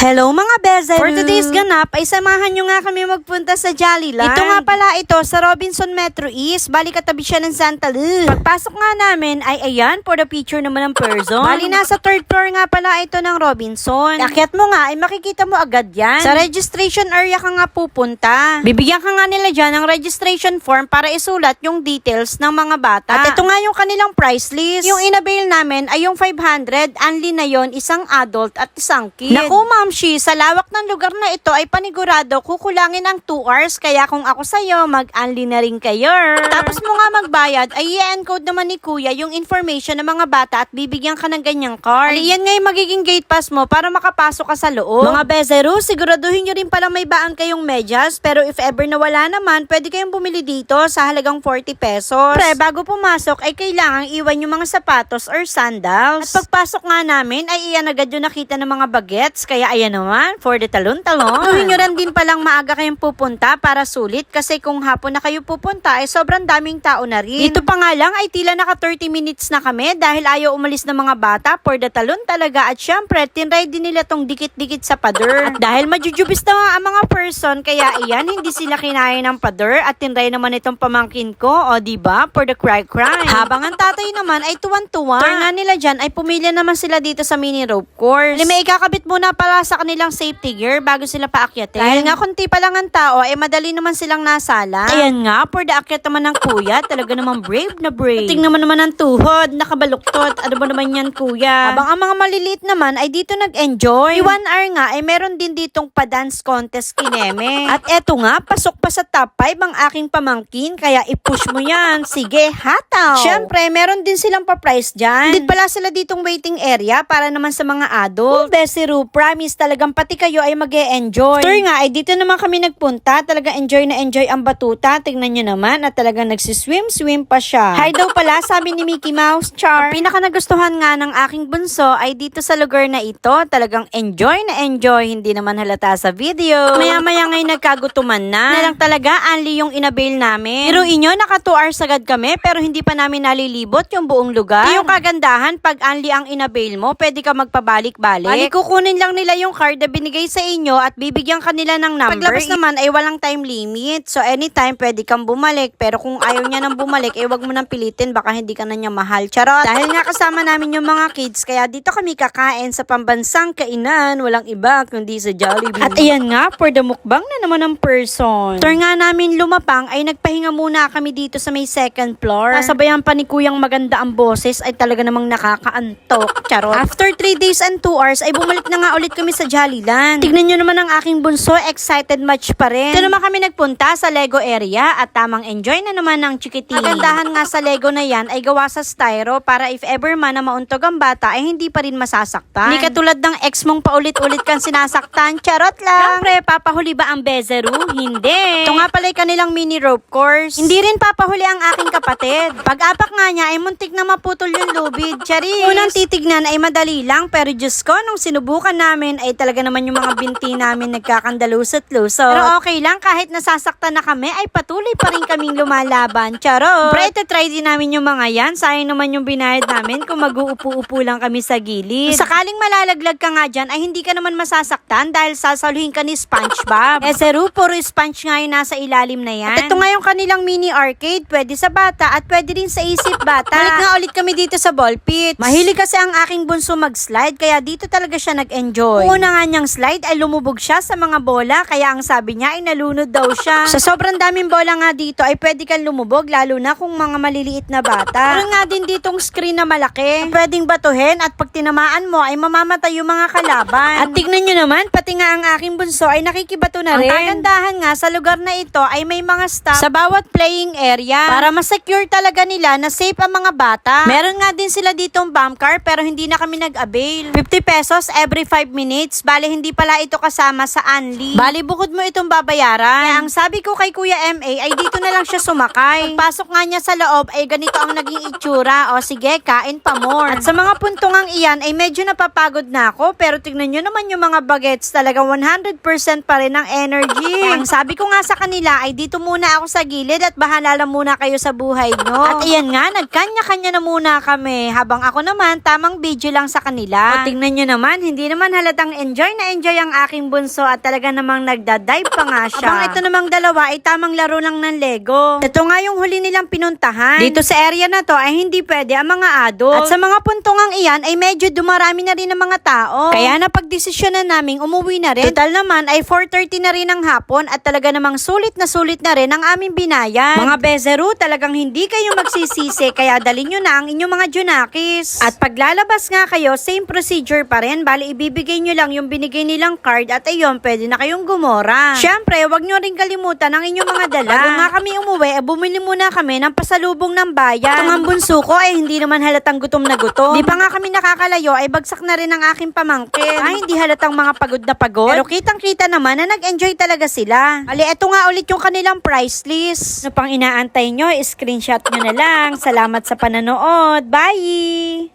Hello mga Bezel! For today's ganap ay samahan nyo nga kami magpunta sa Jollyland. Ito nga pala ito sa Robinson Metro East. Bali katabi siya ng Santa Lu. Pagpasok nga namin ay ayan for the picture naman ng person. Bali nasa third floor nga pala ito ng Robinson. Akyat mo nga ay makikita mo agad yan. Sa registration area ka nga pupunta. Bibigyan ka nga nila dyan ng registration form para isulat yung details ng mga bata. At ito nga yung kanilang price list. Yung inabail namin ay yung 500. Only na yon isang adult at isang kid. Naku ma'am Shi, sa lawak ng lugar na ito ay panigurado kukulangin ang 2 hours. Kaya kung ako sa'yo, mag-only na rin kayo. Tapos mo nga magbayad, ay i-encode naman ni kuya yung information ng mga bata at bibigyan ka ng ganyang card. Ali, yan nga yung magiging gate pass mo para makapasok ka sa loob. Mga bezero, siguraduhin nyo rin pala may baan kayong medyas. Pero if ever na wala naman, pwede kayong bumili dito sa halagang 40 pesos. Pre, bago pumasok ay kailangang iwan yung mga sapatos or sandals. At pagpasok nga namin ay iyan agad yung nakita ng mga bagets. Kaya ayan naman, for the talon-talon. Tuhin nyo rin din palang maaga kayong pupunta para sulit kasi kung hapon na kayo pupunta ay sobrang daming tao na rin. Dito pa nga lang ay tila naka 30 minutes na kami dahil ayaw umalis ng mga bata for the talon talaga at syempre tinry din nila tong dikit-dikit sa pader. At dahil majujubis na ang mga person kaya iyan hindi sila kinaya ng pader at tinry naman itong pamangkin ko o di ba for the cry cry. Habang ang tatay naman ay tuwan-tuwa. Turn nga nila dyan ay pumili naman sila dito sa mini rope course. Lima ikakabit muna pala sa kanilang safety gear bago sila paakyatin. Dahil nga kunti pa lang ang tao ay madali naman silang nasala. Ayan nga, for the akyat naman ng kuya, talaga naman brave na brave. Tingnan mo naman ang tuhod, nakabaluktot. Ano ba naman yan kuya? Habang ang mga maliliit naman ay dito nag-enjoy. Di one hour nga ay meron din ditong pa-dance contest kineme. At eto nga, pasok pa sa top 5 ang aking pamangkin, kaya i-push mo yan. Sige, hataw. Siyempre, meron din silang pa-price dyan. Din pala sila ditong waiting area para naman sa mga adult. Besiru, promise talagang pati kayo ay mag enjoy Sure nga, ay dito naman kami nagpunta. Talaga enjoy na enjoy ang batuta. Tingnan nyo naman at talagang nagsiswim-swim pa siya. Hi daw pala, sabi ni Mickey Mouse, Char. Ang pinaka nagustuhan nga ng aking bunso ay dito sa lugar na ito. Talagang enjoy na enjoy. Hindi naman halata sa video. Maya-maya ngay nagkagutuman na. Na lang talaga, only yung inabail namin. Pero inyo, naka 2 hours agad kami pero hindi pa namin nalilibot yung buong lugar. Yung kagandahan, pag only ang inabail mo, pwede ka magpabalik-balik. Bali, kukunin lang nila yung card na binigay sa inyo at bibigyan kanila ng number. Paglabas naman ay walang time limit. So anytime pwede kang bumalik. Pero kung ayaw niya nang bumalik, eh wag mo nang pilitin. Baka hindi ka na niya mahal. Charot! Dahil nga kasama namin yung mga kids, kaya dito kami kakain sa pambansang kainan. Walang iba kundi sa Jollibee. At ayan nga, for the mukbang na naman ng person. After nga namin lumapang, ay nagpahinga muna kami dito sa may second floor. Kasabayan pa ni kuyang maganda ang boses ay talaga namang nakakaantok. Charot. After 3 days and 2 hours, ay bumalik na nga ulit kami sa Jollyland. Tignan nyo naman ang aking bunso, excited much pa rin. Ito naman kami nagpunta sa Lego area at tamang enjoy na naman ng chikiti. Kagandahan nga sa Lego na yan ay gawa sa styro para if ever man na mauntog ang bata ay hindi pa rin masasaktan. Hindi katulad ng ex mong paulit-ulit kang sinasaktan. Charot lang. Siyempre, papahuli ba ang Bezeru? Hindi. Ito nga pala kanilang mini rope course. Hindi rin papahuli ang aking kapatid. Pag-apak nga niya ay muntik na maputol yung lubid. Charis. Unang titignan ay madali lang pero Diyos ko, nung sinubukan namin ay talaga naman yung mga binti namin nagkakandalusot-lusot. Pero okay lang kahit nasasaktan na kami ay patuloy pa rin kaming lumalaban. Charot. Pero ito try din namin yung mga yan. Sayang naman yung binayad namin kung mag-uupo-upo lang kami sa gilid. Kung sakaling malalaglag ka nga dyan ay hindi ka naman masasaktan dahil sasaluhin ka ni Spongebob. Eh Seru, puro sponge nga yung nasa ilalim na yan. At ito nga yung kanilang mini arcade. Pwede sa bata at pwede din sa isip bata. Balik nga ulit kami dito sa ball pit. Mahilig kasi ang aking bunso mag-slide kaya dito talaga siya nag-enjoy. Una nga niyang slide ay lumubog siya sa mga bola kaya ang sabi niya ay nalunod daw siya. Sa sobrang daming bola nga dito ay pwede kang lumubog lalo na kung mga maliliit na bata. Meron nga din ditong screen na malaki pwedeng batuhin at pag tinamaan mo ay mamamatay yung mga kalaban. At tignan nyo naman, pati nga ang aking bunso ay nakikibato na rin. Ang kagandahan nga sa lugar na ito ay may mga staff sa bawat playing area para ma-secure talaga nila na safe ang mga bata. Meron nga din sila ditong bomb car pero hindi na kami nag-avail. 50 pesos every 5 minutes. Bali hindi pala ito kasama sa Anli. Bali bukod mo itong babayaran. Kaya ang sabi ko kay Kuya MA ay dito na lang siya sumakay. Pagpasok nga niya sa loob ay ganito ang naging itsura. O sige, kain pa more. At sa mga puntungang iyan ay medyo napapagod na ako pero tignan nyo naman yung mga bagets talaga 100% pa rin ang energy. Kaya ang sabi ko nga sa kanila ay dito muna ako sa gilid at bahala lang muna kayo sa buhay nyo. At iyan nga, nagkanya-kanya na muna kami habang ako naman tamang video lang sa kanila. O tingnan nyo naman, hindi naman halatang talagang enjoy na enjoy ang aking bunso at talaga namang nagda-dive pa nga siya. Abang ito namang dalawa ay tamang laro lang ng Lego. Ito nga yung huli nilang pinuntahan. Dito sa area na to ay hindi pwede ang mga adult. At sa mga puntungang iyan ay medyo dumarami na rin ang mga tao. Kaya napagdesisyonan naming umuwi na rin. Total naman ay 4.30 na rin ng hapon at talaga namang sulit na sulit na rin ang aming binayan. Mga Bezeru, talagang hindi kayo magsisisi kaya dalhin nyo na ang inyong mga Junakis. At paglalabas nga kayo, same procedure pa rin. Bali, ibibigay nyo lang yung binigay nilang card at ayun, pwede na kayong gumora. Siyempre, wag nyo rin kalimutan ang inyong mga dala. Bago nga kami umuwi, eh, bumili muna kami ng pasalubong ng bayan. Itong ang bunso ko ay hindi naman halatang gutom na gutom. Di pa nga kami nakakalayo ay bagsak na rin ang aking pamangkin. Ay, hindi halatang mga pagod na pagod. Pero kitang-kita naman na nag-enjoy talaga sila. Ali, eto nga ulit yung kanilang price list. Ano pang inaantay nyo, screenshot nyo na lang. Salamat sa pananood. Bye!